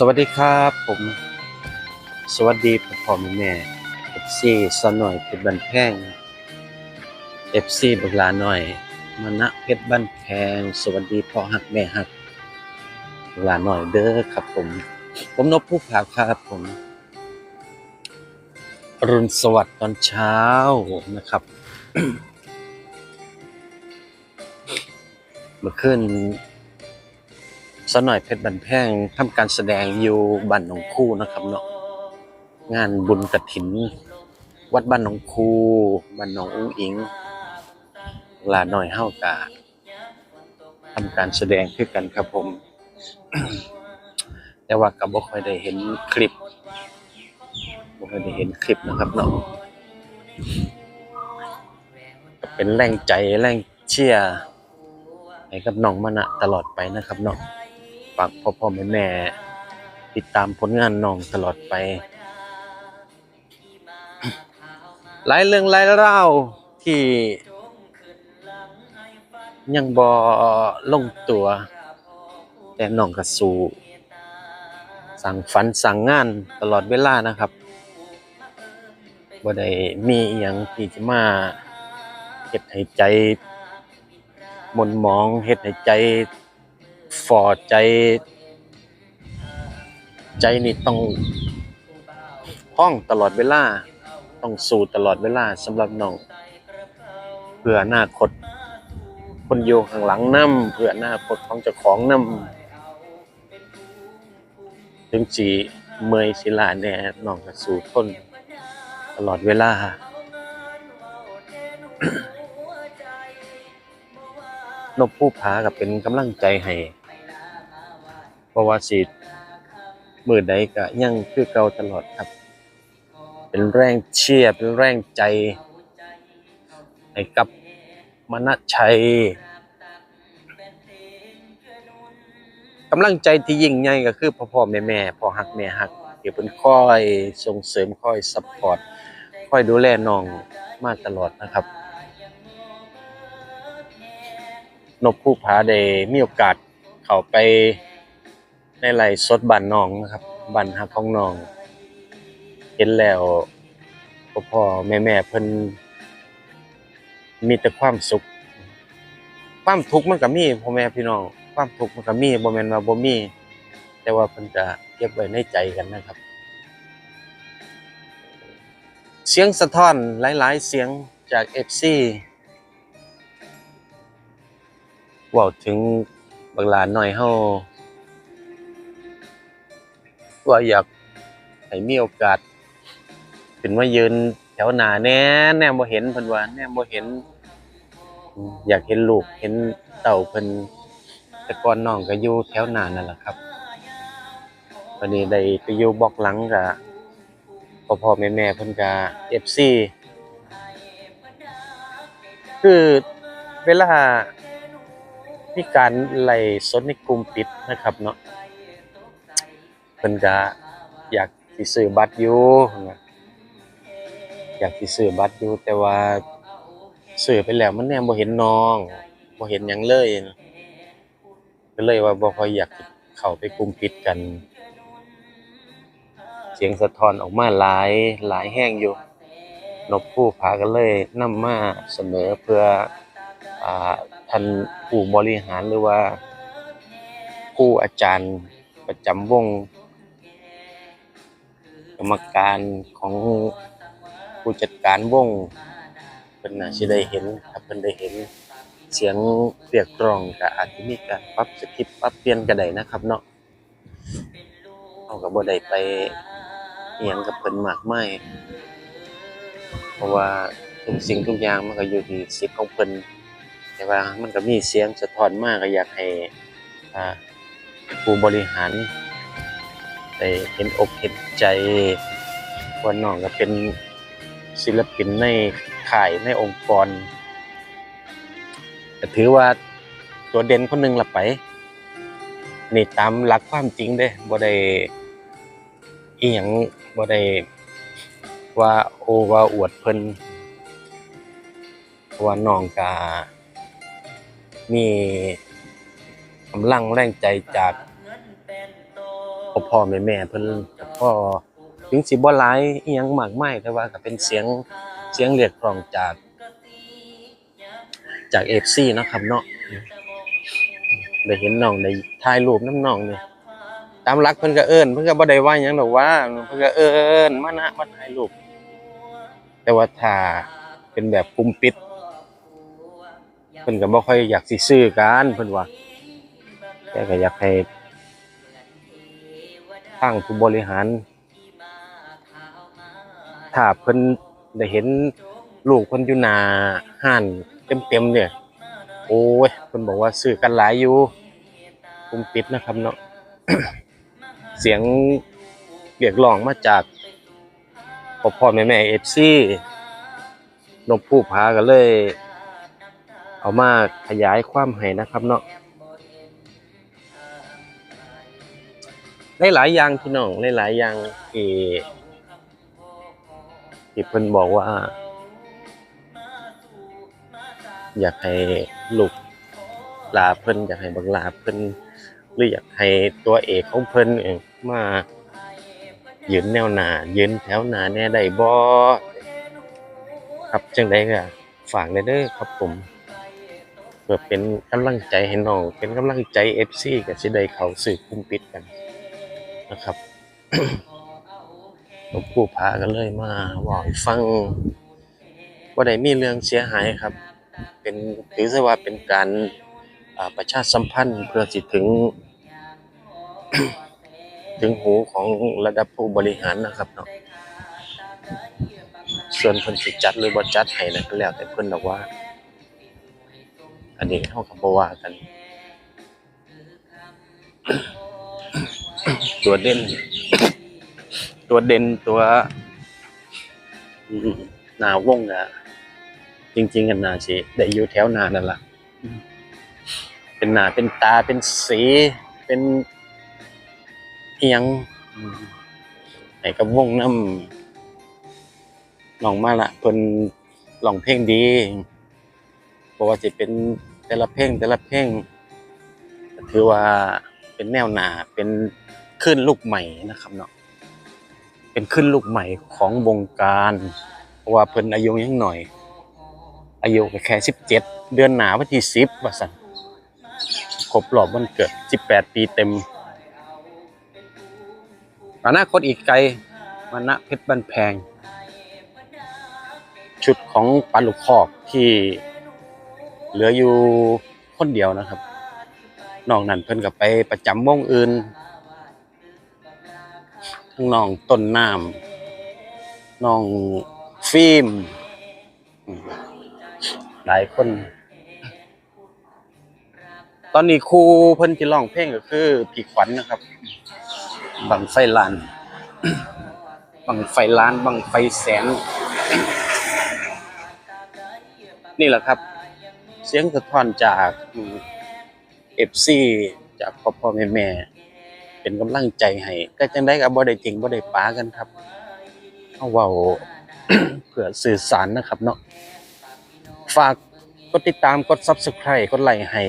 สวัสดีครับผม สวัสดีพ่อพ่อแม่แม่เอฟซีสหน่อยเพชรบันแพงเอฟซีบักลาหน่อยมานะเพชรบันแพง สวัสดีพ่อหักแม่หักบักลาหน่อยเด้อครับผม ผมนพผู้ผาครับผม รุณสวัสดิ์ตอนเช้านะครับเมื่อคืน สาวหน่อยเพชรบันแพงทำการแสดงอยู่บ้านหนองคู่นะครับเนาะงานบุญกระถิน วัดบ้านหนองคูบ้านหนองอุ้งอิงลาหน่อยเฮากาทำการแสดงคือกันครับผม แต่ว่าก็บ่ค่อยได้เห็นคลิปบ่ค่อยได้เห็นคลิปนะครับเนาะเป็นแรงใจแรงเชียร์ให้กับน้องมะนะตลอดไปนะครับเนาะ ฝากพ่อพ่อแม่แม่ติดตามผลงานน้องตลอดไป หลายเรื่องหลายราที่ยังบ่ลงตัว แต่น้องก็สู้สั่งฝันสั่งงานตลอดเวลานะครับบ่ได้มีอหยังที่จะมาเฮ็ดให้ใจหมนหมองเฮ็ดให้ใจ ฟอดใจ ใจนี่ต้องห้องตลอดเวลา ต้องสู้ตลอดเวลาสำหรับน้อง เพื่ออนาคต คนอยู่ข้างหลังนำเพื่ออนาคตของเจ้าของนำถึงสิเมยสิลาแน่น้องก็สู้ทนตลอดเวลานกผู้ผาก็เป็นกำลังใจให้ ราะว่าสิมือใดก็ยังคือเก่าตลอดครับ เป็นแรงเชียร์เป็นแรงใจให้กับมณชัยกำลังใจที่ยิ่งใหญ่ก็คือพ่อพ่อแม่แม่พ่อฮักแม่ฮักที่เพิ่นค่อยส่งเสริมค่อยซัพพอร์ตค่อยดูแลน้องมาตลอดนะครับ นกผู้ผาได้มีโอกาสเข้าไป ในไร่สดบ้านน้องนะครับบ้านฮักของน้อง เห็นแล้วพ่อแม่แม่เพิ่นมีแต่ความสุข ความทุกข์มันก็มีพ่อแม่พี่น้องความทุกข์มันก็มีบ่แม่นว่าบ่มี แต่ว่าเพิ่นจะเก็บไว้ในใจกันนะครับ เสียงสะท้อนหลาย ๆ เสียงจาก FC ว้าถึงบักหลานน้อยเฮา ว่าอยากให้มีโอกาสขึ้นมายืนแถวหน้าแน่แน่บ่เห็นเพิ่นว่าแน่บ่เห็น อยากเห็นลูกเห็นเต่าเพิ่นแต่ก่อนน้องก็อยู่แถวหน้านั่นแหละครับวันนี้ได้ไปอยู่บล็อกหลังก็พ่อพ่อแม่แม่เพิ่นก็ FC คือเวลามีการไล่สดในกลุ่มปิดนะครับเนาะ เพิ่นก็อยากสิซื้อบัตรอยู่นะอยากสิซื้อบัตรอยู่แต่ว่าซื้อไปแล้วมันแนมบ่เห็นน้องบ่เห็นหยังเลยนะก็เลยว่าบ่ค่อยอยากเข้าไปกลุ่มปิดกัน เสียงสะท้อนออกมาหลายหลายแห้งอยู่นกผู้ผาก็เลยนำมาเสนอเพื่ออ่าท่านผู้บริหารหรือว่าผู้อาจารย์ประจำวง กรรมการของผู้จัดการวงเพิ่นน่าสิได้เห็นถ้าเพิ่นได้เห็นเสียงเรียกตรองก็อาจจะมีการปรับสคริปต์ปรับเปลี่ยนก็ได้นะครับเนาะเฮาก็บ่ได้ไปเอิหยังกับเพิ่นมากมายเพราะว่าทุกสิ่งทุกอย่างมันก็อยู่ที่สิทธิ์ของเพิ่นแต่ว่ามันก็มีเสียงสะท้อนมากก็อยากให้อ่าผู้บริหาร ได้เห็นอกเห็นใจว่าน้องก็เป็นศิลปินในข่ายในองค์กรถือว่าตัวเด่นคนหนึ่งละไป นี่ตามหลักความจริงเด้บ่ได้อีหยังบ่ได้ว่าโอว่าอวดเพิ่นว่าน้องก็มีกำลังแรงใจจาก พ่อพ่อแม่แม่เพิ่นกับพ่อถึงสิบ่หลายอีหยังมากมายแต่ว่าก็เป็นเสียงเสียงเรียกร้องจาก จาก FC เนะครับเนาะได้เห็นน้องได้ถ่ายรูปน้ำน้องนี่ตามหลักเพิ่นก็เอิ้นเพิ่นก็บ่ได้ว่าหยังดอกว่าเพิ่นก็เอิ้นมานะมาถ่ายรูปแต่ว่าถ้าเป็นแบบกลุ่มปิดเพิ่นก็บ่ค่อยอยากสิซื้อกันเพิ่นว่าแต่ก็อยากให้ ทางผู้บริหาร ถ้าเพิ่นได้เห็นลูกเพิ่นอยู่หน้าห้านเต็มๆเนี่ยโอ้ยเพิ่นบอกว่าซื้อกันหลายอยู่กลุ่มปิดนะครับเนาะเสียงเรียกร้องมาจากพ่อพ่อแม่แม่ FC นกผู้พาก็เลย เอามาขยายความให้นะครับเนาะ หลายอย่างพี่น้องหลายอย่างที่ที่เพิ่นบอกว่า อยากให้ลูกลาเพิ่นอยากให้บักหลาเพิ่นหรืออยากให้ตัวเอกของเพิ่นเองมายืนแนวหน้ายืนแถวหน้าแน่ได้บ่ครับจังไดก็ฝากได้เด้อครับผมเพื่อเป็นกำลังใจให้น้องเป็นกำลังใจ FC ก็สิได้เขาสู่กลุ่มปิดกัน นะครับหลวงปู่พาก็เลยมาเว่าให้ฟังว่าได้มีเรื่องเสียหายครับ เป็นถือซะว่าเป็นการประชาสัมพันธ์เพื่อสิถึง ถึงหูของระดับผู้บริหารนะครับเนาะส่วนเพิ่นสิจัดหรือบ่จัดให้นั่นก็แล้วแต่เพิ่อนดอกว่า อันนี้เฮาก็บ่ว่ากัน ตัวเด่น ตัวเด่นตัวอืมหน้าวงอะจริง ๆ กันนาสิได้อยู่แถวหน้านั่นล่ะอืมเป็นหน้าเป็นตาเป็นสีเป็นเอียงอืมให้กับวงน้ำน้องมาละเพิ่นร้องเพลงดีบ่ว่าสิเป็นแต่ละเพลงแต่ละเพลงก็ถือว่าเป็นแนวหน้าเป็น คลื่นลูกใหม่นะครับเนาะเป็นขึ้นลูกใหม่ของวงการเพราะว่าเพิ่นอายุยังหน่อย อายุแค่สิบเจ็ดเดือนหนาวันที่สิบว่าสันครบรอบวันเกิดสิบแปดปีเต็มอนาคตอีกไกลมานะเพชรบ้านแพง ชุดของปันลูกคอกที่เหลืออยู่คนเดียวนะครับนอกนั้นเพิ่นก็ไปประจำวงอื่น น้องต้นน้ำน้องฟิล์มหลายคน ตอนนี้ครูเพิ่นที่ร้องเพลงก็คือพี่ขวัญนะครับ บังไฟลาน บังไฟล้าน บังไฟแสน นี่แหละครับ เสียงสะท้อนจากเอฟซีจากพ่อพ่อแม่แม่ เป็นกำลังใจให้ก็จังได้ก็บ่ได้จริงบ่ได้ป้ากันครับเอาเว้าเพื่อสื่อสารนะครับเนาะฝากกดติดตามกด Subscribe กดไลค์ให้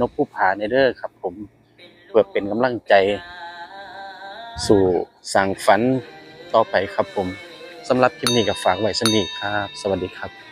นกผู้ผาในเด้อครับ ผมเพื่อเป็นกำลังใจ สู่สร้างฝันต่อไปครับผมสำหรับคลิปนี้ก็ฝากไว้สนี้ครับ สวัสดีครับ